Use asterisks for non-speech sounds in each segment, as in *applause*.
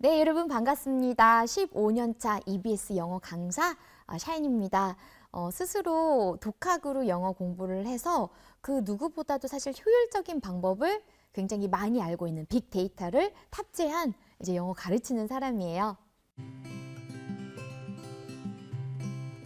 네, 여러분 반갑습니다. 15년차 EBS 영어 강사 아, 샤인입니다. 어, 스스로 독학으로 영어 공부를 해서 그 누구보다도 사실 효율적인 방법을 굉장히 많이 알고 있는 빅데이터를 탑재한 이제 영어 가르치는 사람이에요.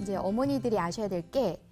이제 어머니들이 아셔야 될게 3, 4,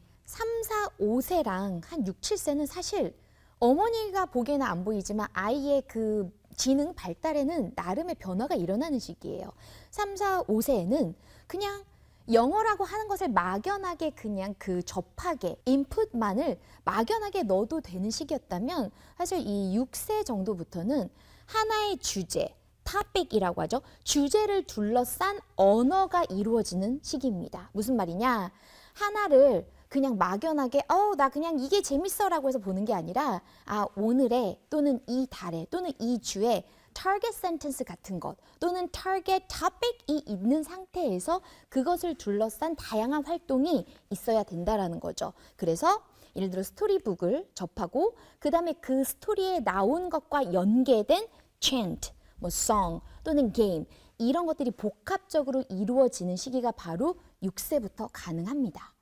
5세랑 한 6, 7세는 사실 어머니가 보기에는 안 보이지만 아이의 그 지능 발달에는 나름의 변화가 일어나는 시기예요. 3, 4, 5세에는 그냥 영어라고 하는 것을 막연하게 그냥 그 접하게 인풋만을 막연하게 넣어도 되는 시기였다면 사실 이 6세 정도부터는 하나의 주제, topic이라고 하죠. 주제를 둘러싼 언어가 이루어지는 시기입니다. 무슨 말이냐? 하나를 그냥 막연하게 어 나 그냥 이게 재밌어라고 해서 보는 게 아니라 아 오늘의 또는 이 달에 또는 이 주에 target sentence 같은 것 또는 target topic이 있는 상태에서 그것을 둘러싼 다양한 활동이 있어야 된다라는 거죠. 그래서 예를 들어 스토리북을 접하고 그다음에 그 스토리에 나온 것과 연계된 chant, 뭐 song 또는 game 이런 것들이 복합적으로 이루어지는 시기가 바로 6세부터 가능합니다.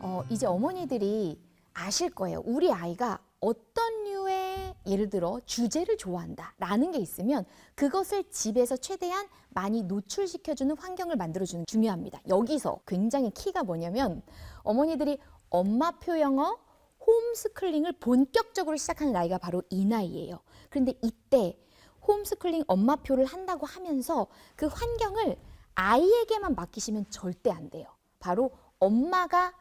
어, 이제 어머니들이 아실 거예요. 우리 아이가 어떤 류의 예를 들어 주제를 좋아한다 라는 게 있으면 그것을 집에서 최대한 많이 노출시켜주는 환경을 만들어주는 게 중요합니다. 여기서 굉장히 키가 뭐냐면 어머니들이 엄마표 영어 홈스쿨링을 본격적으로 시작하는 나이가 바로 이 나이예요. 그런데 이때 홈스쿨링 엄마표를 한다고 하면서 그 환경을 아이에게만 맡기시면 절대 안 돼요. 바로 엄마가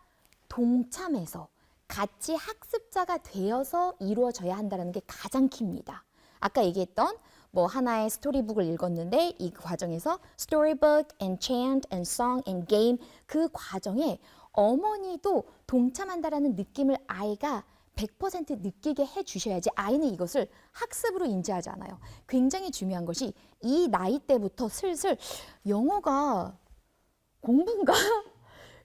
동참해서 같이 학습자가 되어서 이루어져야 한다는 게 가장 키입니다. 아까 얘기했던 뭐 하나의 스토리북을 읽었는데 이 과정에서 스토리북 and chant and song and game 그 과정에 어머니도 동참한다라는 느낌을 아이가 100% 느끼게 해 주셔야지 아이는 이것을 학습으로 인지하지 않아요. 굉장히 중요한 것이 이 나이 때부터 슬슬 영어가 공부인가?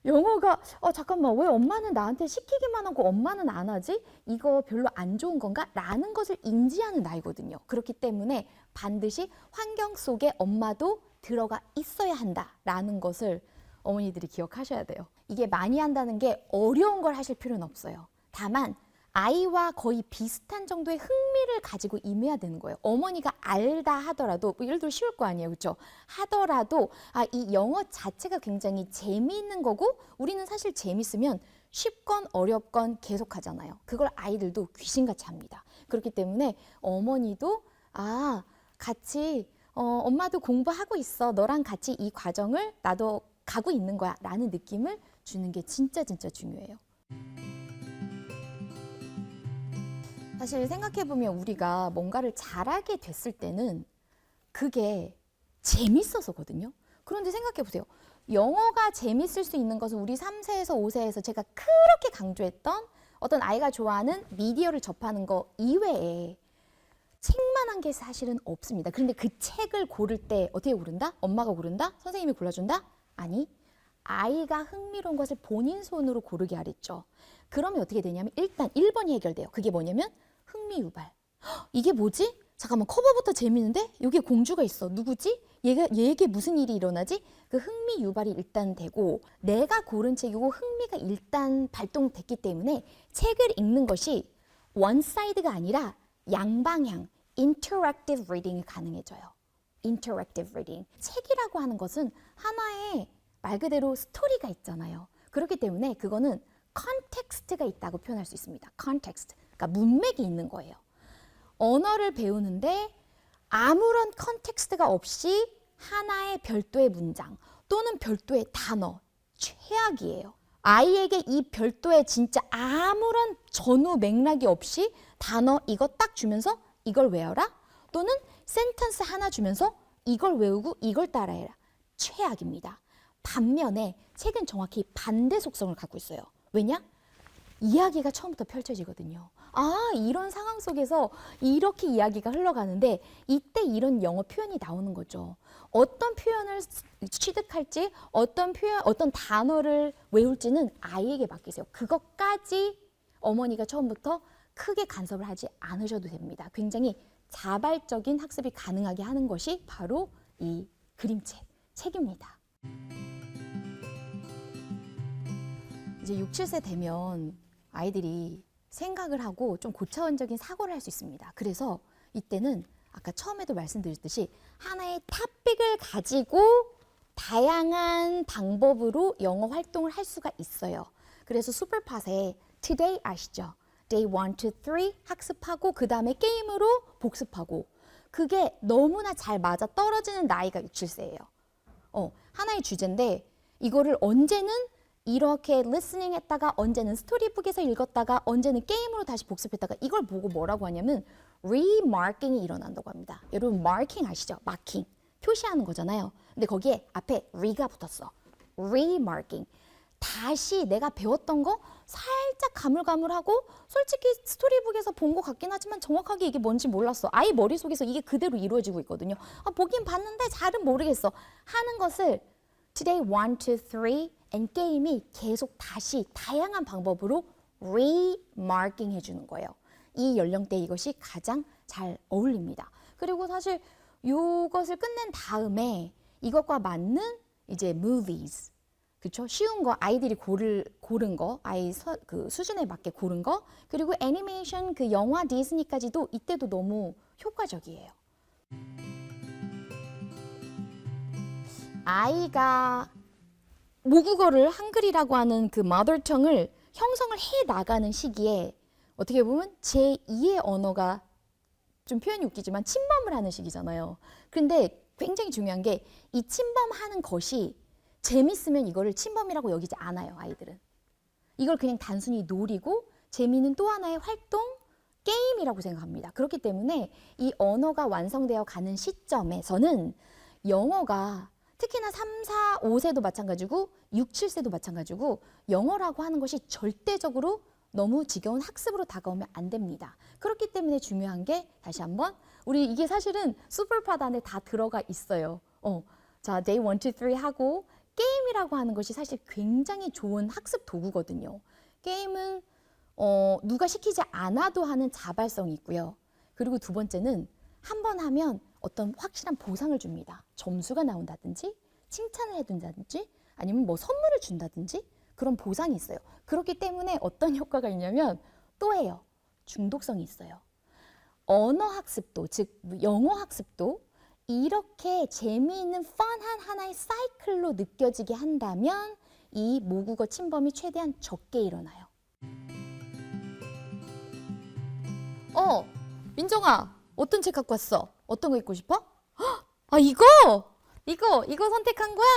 영어가 어 잠깐만 왜 엄마는 나한테 시키기만 하고 엄마는 안 하지? 이거 별로 안 좋은 건가? 라는 것을 인지하는 나이거든요. 그렇기 때문에 반드시 환경 속에 엄마도 들어가 있어야 한다라는 것을 어머니들이 기억하셔야 돼요. 이게 많이 한다는 게 어려운 걸 하실 필요는 없어요. 다만 아이와 거의 비슷한 정도의 흥미를 가지고 임해야 되는 거예요. 어머니가 알다 하더라도 뭐 예를 들어 쉬울 거 아니에요. 그렇죠? 하더라도 아 이 영어 자체가 굉장히 재미있는 거고 우리는 사실 재밌으면 쉽건 어렵건 계속 하잖아요. 그걸 아이들도 귀신같이 합니다. 그렇기 때문에 어머니도 아 같이 어, 엄마도 공부하고 있어. 너랑 같이 이 과정을 나도 가고 있는 거야. 라는 느낌을 주는 게 진짜 진짜 중요해요. 사실 생각해보면 우리가 뭔가를 잘하게 됐을 때는 그게 재밌어서거든요. 그런데 생각해보세요. 영어가 재밌을 수 있는 것은 우리 3세에서 5세에서 제가 그렇게 강조했던 어떤 아이가 좋아하는 미디어를 접하는 거 이외에 책만 한 게 사실은 없습니다. 그런데 그 책을 고를 때 어떻게 고른다? 엄마가 고른다? 선생님이 골라준다? 아니, 아이가 흥미로운 것을 본인 손으로 고르게 하랬죠. 그러면 어떻게 되냐면 일단 1번이 해결돼요. 그게 뭐냐면 흥미 유발. 헉, 이게 뭐지? 잠깐만 커버부터 재밌는데 여기에 공주가 있어. 누구지? 얘가 얘에게 무슨 일이 일어나지? 그 흥미 유발이 일단 되고 내가 고른 책이고 흥미가 일단 발동됐기 때문에 책을 읽는 것이 원 사이드가 아니라 양방향 interactive reading이 가능해져요. interactive reading. 책이라고 하는 것은 하나의 말 그대로 스토리가 있잖아요. 그렇기 때문에 그거는 컨텍스트가 있다고 표현할 수 있습니다. 컨텍스트. 그러니까 문맥이 있는 거예요. 언어를 배우는데 아무런 컨텍스트가 없이 하나의 별도의 문장 또는 별도의 단어 최악이에요. 아이에게 이 별도의 진짜 아무런 전후 맥락이 없이 단어 이거 딱 주면서 이걸 외워라 또는 센텐스 하나 주면서 이걸 외우고 이걸 따라해라 최악입니다. 반면에 책은 정확히 반대 속성을 갖고 있어요. 왜냐? 이야기가 처음부터 펼쳐지거든요. 아, 이런 상황 속에서 이렇게 이야기가 흘러가는데 이때 이런 영어 표현이 나오는 거죠. 어떤 표현을 취득할지, 어떤 표현, 어떤 단어를 외울지는 아이에게 맡기세요. 그것까지 어머니가 처음부터 크게 간섭을 하지 않으셔도 됩니다. 굉장히 자발적인 학습이 가능하게 하는 것이 바로 이 그림책, 책입니다. 이제 6, 7세 되면 아이들이 생각을 하고 좀 고차원적인 사고를 할 수 있습니다. 그래서 이때는 아까 처음에도 말씀드렸듯이 하나의 토픽을 가지고 다양한 방법으로 영어 활동을 할 수가 있어요. 그래서 슈퍼팟에 today 아시죠? day 1, 2, 3 학습하고 그 다음에 게임으로 복습하고 그게 너무나 잘 맞아 떨어지는 나이가 6, 7세예요. 어, 하나의 주제인데 이거를 언제는 이렇게 리스닝 했다가 언제는 스토리북에서 읽었다가 언제는 게임으로 다시 복습했다가 이걸 보고 뭐라고 하냐면 remarking이 일어난다고 합니다. 여러분 marking 아시죠? 마킹 표시하는 거잖아요. 근데 거기에 앞에 re가 붙었어. remarking 다시 내가 배웠던 거 살짝 가물가물하고 솔직히 스토리북에서 본 것 같긴 하지만 정확하게 이게 뭔지 몰랐어. 아이 머릿속에서 이게 그대로 이루어지고 있거든요. 아, 보긴 봤는데 잘은 모르겠어. 하는 것을 today 1, 2, 3 and 게임이 계속 다시 다양한 방법으로 remarking 해주는 거예요. 이 연령대 이것이 가장 잘 어울립니다. 그리고 사실 이것을 끝낸 다음에 이것과 맞는 이제 movies 그쵸? 쉬운 거 아이들이 고를 고른 거 아이 서, 그 수준에 맞게 고른 거 그리고 애니메이션 그 영화 디즈니까지도 이때도 너무 효과적이에요. 아이가 모국어를 한글이라고 하는 그 마더텅을 형성을 해 나가는 시기에 어떻게 보면 제2의 언어가 좀 표현이 웃기지만 침범을 하는 시기잖아요. 근데 굉장히 중요한 게 이 침범하는 것이 재밌으면 이거를 침범이라고 여기지 않아요, 아이들은. 이걸 그냥 단순히 놀이고 재미는 또 하나의 활동, 게임이라고 생각합니다. 그렇기 때문에 이 언어가 완성되어 가는 시점에서는 영어가 특히나 3, 4, 5세도 마찬가지고 6, 7세도 마찬가지고 영어라고 하는 것이 절대적으로 너무 지겨운 학습으로 다가오면 안 됩니다. 그렇기 때문에 중요한 게 다시 한번 우리 이게 사실은 슈퍼팟 안에 다 들어가 있어요. 어. 자, day 1, 2, 3 하고 게임이라고 하는 것이 사실 굉장히 좋은 학습 도구거든요. 게임은 어, 누가 시키지 않아도 하는 자발성이 있고요. 그리고 두 번째는 한 번 하면 어떤 확실한 보상을 줍니다. 점수가 나온다든지 칭찬을 해준다든지 아니면 뭐 선물을 준다든지 그런 보상이 있어요. 그렇기 때문에 어떤 *laughs* 효과가 있냐면 또 해요. 중독성이 있어요. 언어 학습도 즉 영어 학습도 이렇게 재미있는 펀한 하나의 사이클로 느껴지게 한다면 이 모국어 침범이 최대한 적게 일어나요. 어, 민정아, 어떤 책 갖고 왔어? 어떤 거 읽고 싶어? 헉, 아, 이거! 이거, 이거 선택한 거야?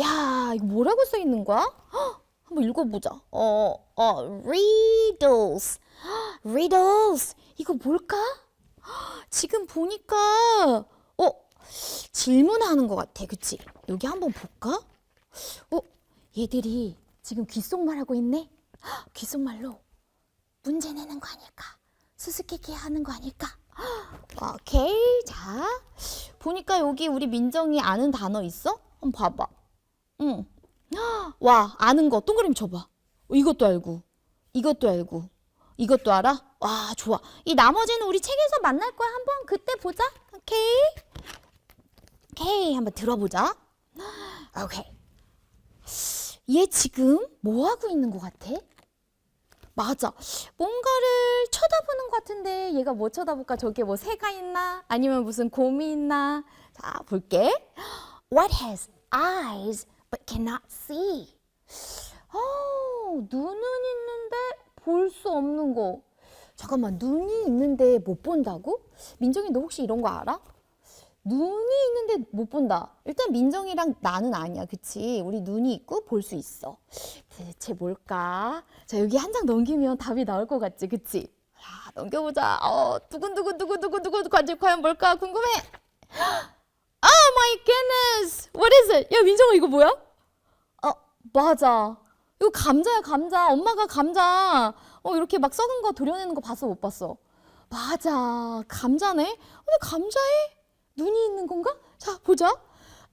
야, 이거 뭐라고 써 있는 거야? 헉, 한번 읽어보자. 어, 어, riddles. 헉, riddles. 이거 뭘까? 헉, 지금 보니까, 어, 질문하는 것 같아. 그치? 여기 한번 볼까? 어, 얘들이 지금 귓속말 하고 있네? 헉, 귓속말로 문제 내는 거 아닐까? 수수께끼 하는 거 아닐까? 헉, 오케이. 자, 보니까 여기 우리 민정이 아는 단어 있어? 한번 봐봐. 응. 헉, 와, 아는 거 동그라미 쳐봐. 어, 이것도 알고, 이것도 알고, 이것도 알아? 와, 좋아. 이 나머지는 우리 책에서 만날 거야. 한번 그때 보자. 오케이. 오케이. 한번 들어보자. *gasps* 오케이. 얘 지금 뭐 하고 있는 것 같아? 맞아. 뭔가를 쳐다보는 것 같은데 얘가 뭐 쳐다볼까? 저게 뭐 새가 있나? 아니면 무슨 곰이 있나? 자, 볼게. What has eyes but cannot see? 어, 눈은 있는데 볼 수 없는 거. 잠깐만, 눈이 있는데 못 본다고? 민정이 너 혹시 이런 거 알아? 눈이 있는데 못 본다. 일단 민정이랑 나는 아니야. 그치? 우리 눈이 있고 볼 수 있어. 대체 뭘까? 자, 여기 한 장 넘기면 답이 나올 것 같지? 그치? 자, 넘겨보자. 어, 두근두근두근두근두근 과연 과연 뭘까? 궁금해. *gasps* Oh my goodness! What is it? 야, 민정아, 이거 뭐야? 어, 맞아. 이거 감자야 감자. 엄마가 감자 어 이렇게 막 썩은 거 도려내는 거 봤어 못 봤어? 맞아 감자네. 근데 감자에 눈이 있는 건가? 자 보자.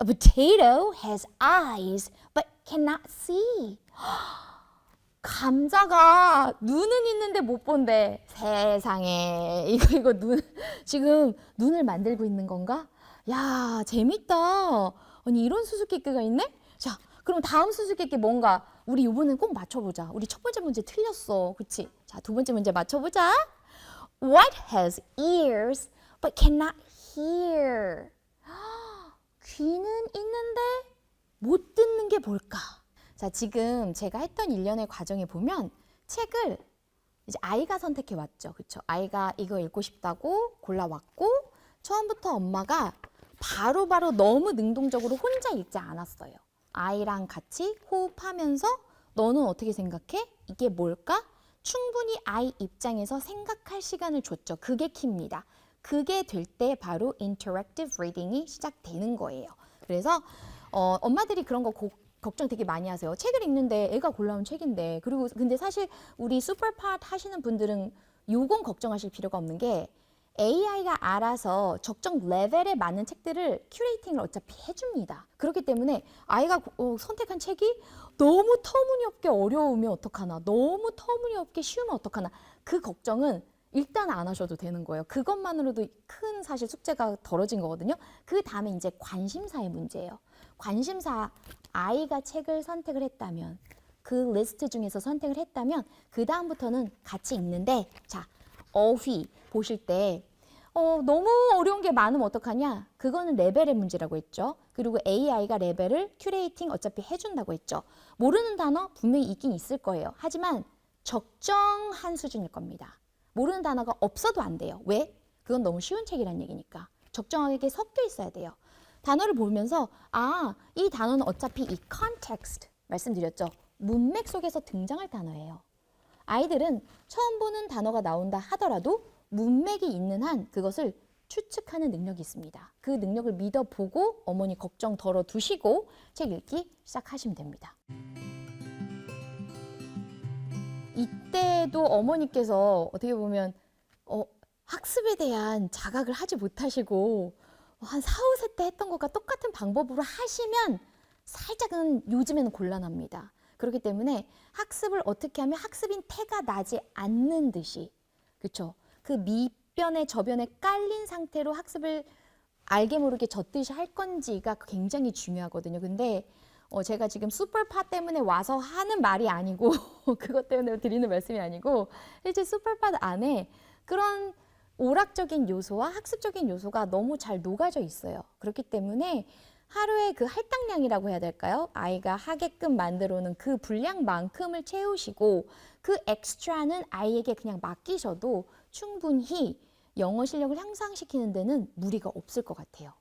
A potato has eyes but cannot see. 감자가 눈은 있는데 못 본대. 세상에 이거 이거 눈 지금 눈을 만들고 있는 건가? 야 재밌다. 아니 이런 수수께끼가 있네? 자 그럼 다음 수수께끼 뭔가 우리 이번엔 꼭 맞춰보자. 우리 첫 번째 문제 틀렸어, 그렇지? 자두 번째 문제 맞춰보자. What has ears but cannot hear? 귀는 있는데 못 듣는 게 뭘까? 자, 지금 제가 했던 일련의 과정에 보면 책을 이제 아이가 선택해 왔죠. 그렇죠? 아이가 이거 읽고 싶다고 골라 왔고 처음부터 엄마가 바로바로 너무 능동적으로 혼자 읽지 않았어요. 아이랑 같이 호흡하면서 너는 어떻게 생각해? 이게 뭘까? 충분히 아이 입장에서 생각할 시간을 줬죠. 그게 키입니다. 그게 될 때 바로 interactive reading이 시작되는 거예요. 그래서 어, 엄마들이 그런 거 고- 걱정 되게 많이 하세요. 책을 읽는데 애가 골라온 책인데 그리고 근데 사실 우리 슈퍼팟 하시는 분들은 요건 걱정하실 필요가 없는 게 AI가 알아서 적정 레벨에 맞는 책들을 큐레이팅을 어차피 해줍니다. 그렇기 때문에 아이가 고- 어, 선택한 책이 너무 터무니없게 어려우면 어떡하나, 너무 터무니없게 쉬우면 어떡하나, 그 걱정은 일단 안 하셔도 되는 거예요. 그것만으로도 큰 사실 숙제가 덜어진 거거든요. 그 다음에 이제 관심사의 문제예요. 관심사, 아이가 책을 선택을 했다면, 그 리스트 중에서 선택을 했다면, 그 다음부터는 같이 읽는데, 자, 어휘 보실 때 어, 너무 어려운 게 많으면 어떡하냐? 그거는 레벨의 문제라고 했죠. 그리고 AI가 레벨을 큐레이팅 어차피 해준다고 했죠. 모르는 단어 분명히 있긴 있을 거예요. 하지만 적정한 수준일 겁니다. 모르는 단어가 없어도 안 돼요. 왜? 그건 너무 쉬운 책이란 얘기니까. 적정하게 섞여 있어야 돼요. 단어를 보면서 아, 이 단어는 어차피 이 context 말씀드렸죠. 문맥 속에서 등장할 단어예요. 아이들은 처음 보는 단어가 나온다 하더라도 문맥이 있는 한 그것을 추측하는 능력이 있습니다. 그 능력을 믿어보고 어머니 걱정 덜어 두시고 책 읽기 시작하시면 됩니다. 이때도 어머니께서 어떻게 보면 어, 학습에 대한 자각을 하지 못하시고 한 4, 5세 때 했던 것과 똑같은 방법으로 하시면 살짝은 요즘에는 곤란합니다. 그렇기 때문에 학습을 어떻게 하면 학습인 태가 나지 않는 듯이 그렇죠. 그 밑변에 저변에 깔린 상태로 학습을 알게 모르게 젖듯이 할 건지가 굉장히 중요하거든요. 근데 어, 제가 지금 슈퍼파 때문에 와서 하는 말이 아니고 *laughs* 그것 때문에 드리는 말씀이 아니고 실제 슈퍼파 안에 그런 오락적인 요소와 학습적인 요소가 너무 잘 녹아져 있어요. 그렇기 때문에 하루에 그 할당량이라고 해야 될까요? 아이가 하게끔 만들어 놓은 그 분량만큼을 채우시고 그 엑스트라는 아이에게 그냥 맡기셔도 충분히 영어 실력을 향상시키는 데는 무리가 없을 것 같아요.